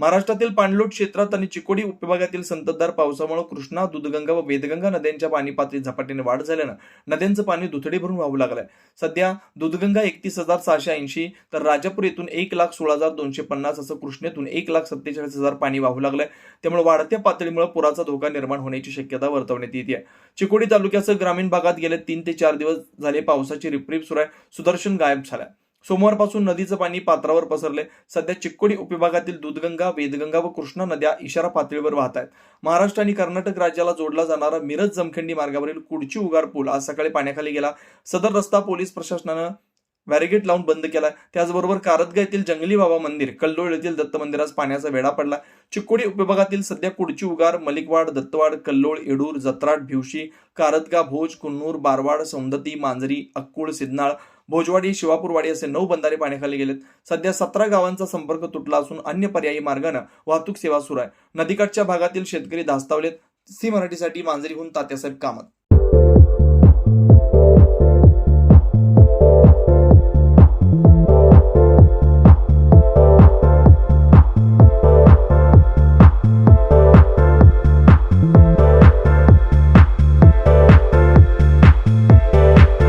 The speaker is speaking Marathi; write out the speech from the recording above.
महाराष्ट्रातील पाणलोट क्षेत्रात आणि चिकोडी उपविभागातील संततधार पावसामुळे कृष्णा दुधगंगा व वेदगंगा नद्यांच्या पाणी पातळीत झपाट्याने वाढ झाल्यानं नद्यांचं पाणी दुथडी भरून वाहू लागलंय. सध्या दुधगंगा एकतीस हजार सहाशे ऐंशी तर राजापूर येथून एक लाख सोळा हजार दोनशे पन्नास असं कृष्णेतून एक लाख सत्तेचाळीस हजार पाणी वाहू लागलंय. त्यामुळे वाढत्या पातळीमुळे पुराचा धोका निर्माण होण्याची शक्यता वर्तवण्यात येते चिकोडी तालुक्यासह ग्रामीण भागात गेले तीन ते चार दिवस झाले पावसाची रिपरिप सुरू आहे. सुदर्शन गायब झालाय. सोमवारपासून नदीचं पाणी पात्रावर पसरले. सध्या चिक्कोडी उपविभागातील दूधगंगा वेदगंगा व कृष्णा नद्या इशारा पातळीवर वाहत आहेत महाराष्ट्र आणि कर्नाटक राज्याला जोडला जाणारा मिरज जमखंडी मार्गावरील कुडची उगार पूल आज सकाळी पाण्याखाली गेला. सदर रस्ता पोलीस प्रशासनानं बॅरिगेट लावून बंद केला त्याचबरोबर कारदगा येथील जंगली बाबा मंदिर कल्लोळ येथील दत्त मंदिरास पाण्याचा वेढा पडला. चिक्कोडी उपविभागातील सध्या कुडची उगार मलिकवाड दत्तवाड कल्लोळ येडूर जत्राट भिवशी कारदगा भोज कुन्नूर बारवाड सौंदती मांजरी अक्कुळ सिद्नाळ भोजवाडी शिवापूरवाडी असे नऊ बंधारे पाण्याखाली गेलेत. सध्या सतरा गावांचा संपर्क तुटला असून अन्य पर्यायी मार्गानं वाहतूक सेवा सुरू आहे. नदीकाठच्या भागातील शेतकरी धास्तावलेत. सी मराठीसाठी मांजरीहून तात्यासाहेब कामत.